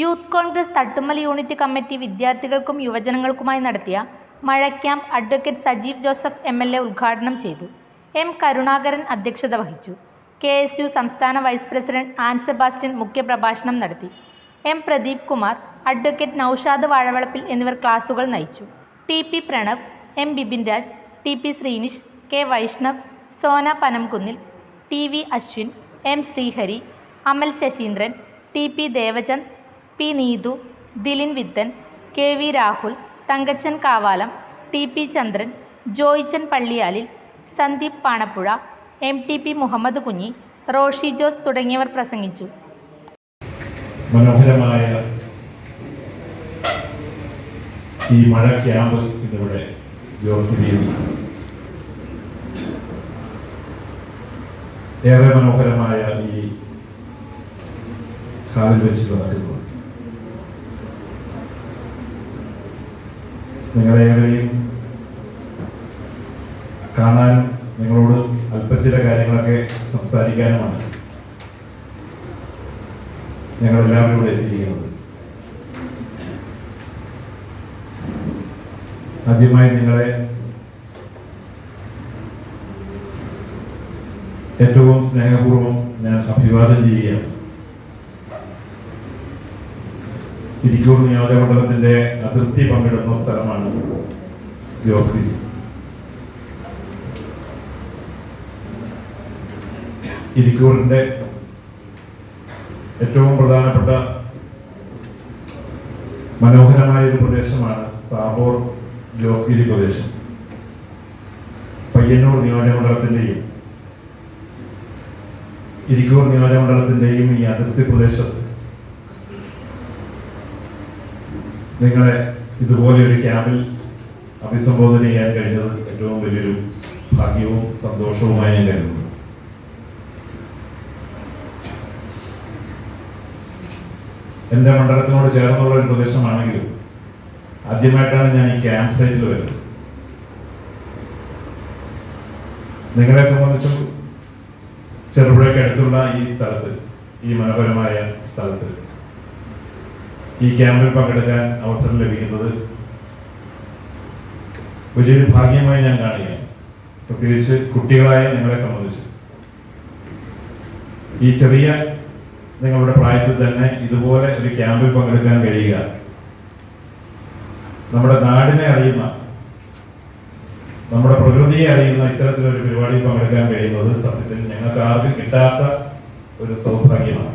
Youth Congress Thattummal unit committee വിദ്യാർത്ഥികൾക്കും യുവജനങ്ങൾക്കുമായി നടത്തിയ മഴ camp advocate Sajeev Joseph M L A ഉദ്ഘാടനം ചെയ്തു. എം കരുണാകരൻ അധ്യക്ഷത വഹിച്ചു. കെ എസ് യു സംസ്ഥാന വൈസ് പ്രസിഡന്റ് ആൻ സെബാസ്റ്റ്യൻ മുഖ്യപ്രഭാഷണം നടത്തി. എം പ്രദീപ് കുമാർ അഡ്വക്കേറ്റ് നൌഷാദ് വാഴവളപ്പിൽ എന്നിവർ ക്ലാസുകൾ നയിച്ചു. T P Pranav M Bipin Raj T P Sreenish K Vaishnav Sona Panamkunnil T V Ashwin M Sreehari Amal Sasheendran T P Devachand P Neethu Dilin Vithan K V Rahul Thankachan Kavalam T P Chandran Joychan Palliyalil Sandeep Panappuzha M T P Muhammad Kunhi Roshi Jose തുടങ്ങിയവർ പ്രസംഗിച്ചു. മനോഹരമായ ഈ മഴ camp ഇതിവിടെ ഏറെ മനോഹരമായ ഈ ഹാളിൽ വെച്ച് നടക്കുന്നു. നിങ്ങളേവരെയും കാണാനും നിങ്ങളോട് അല്പം ചില കാര്യങ്ങളൊക്കെ സംസാരിക്കാനുമാണ് ഞങ്ങളെല്ലാവരും ഇവിടെ എത്തിയിരിക്കുന്നത്. ആദ്യമായി നിങ്ങളെ ഏറ്റവും സ്നേഹപൂർവം ഞാൻ അഭിവാദം ചെയ്യുകയാണ്. ഇരിക്കൂർ നിയോജകമണ്ഡലത്തിന്റെ അതിർത്തി പങ്കിടുന്ന സ്ഥലമാണ് ജോസ്ഗിരി ഇരിക്കൂറിന്റെ ഏറ്റവും പ്രധാനപ്പെട്ട മനോഹരമായ ഒരു പ്രദേശമാണ് താബോർ ജോസ്ഗിരി പ്രദേശം. പയ്യന്നൂർ നിയോജകമണ്ഡലത്തിന്റെയും ഇരിക്കൂർ നിയോജകമണ്ഡലത്തിന്റെയും ഈ അതിർത്തി പ്രദേശത്ത് നിങ്ങളെ ഇതുപോലെ ഒരു ക്യാമ്പിൽ അഭിസംബോധന ചെയ്യാൻ കഴിഞ്ഞത് ഏറ്റവും വലിയൊരു ഭാഗ്യവും സന്തോഷവുമായി ഞാൻ കരുതുന്നു. എന്റെ മണ്ഡലത്തിനോട് ചേർന്നുള്ള ഒരു പ്രദേശമാണെങ്കിലും ആദ്യമായിട്ടാണ് ഞാൻ ഈ ക്യാമ്പ് സൈറ്റിൽ വരുന്നത്. നിങ്ങളെ സംബന്ധിച്ചും ചെറുപുഴയ്ക്ക് അടുത്തുള്ള ഈ സ്ഥലത്ത് ഈ മനോഹരമായ സ്ഥലത്ത് ഈ ക്യാമ്പിൽ പങ്കെടുക്കാൻ അവസരം ലഭിക്കുന്നത് വലിയൊരു ഭാഗ്യമായി ഞാൻ കാണുകയാണ്. പ്രത്യേകിച്ച് കുട്ടികളായ നിങ്ങളെ സംബന്ധിച്ച്. ഈ ചെറിയ നിങ്ങളുടെ പ്രായത്തിൽ തന്നെ ഇതുപോലെ ഒരു ക്യാമ്പിൽ പങ്കെടുക്കാൻ കഴിയുക. നമ്മുടെ നാടിനെ അറിയുന്ന നമ്മുടെ പ്രകൃതിയെ അറിയുന്ന ഇത്തരത്തിലൊരു പരിപാടിയിൽ പങ്കെടുക്കാൻ കഴിയുന്നത് സത്യത്തിൽ ഞങ്ങൾക്ക് ആർക്കും കിട്ടാത്ത ഒരു സൗഭാഗ്യമാണ്.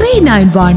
three nine one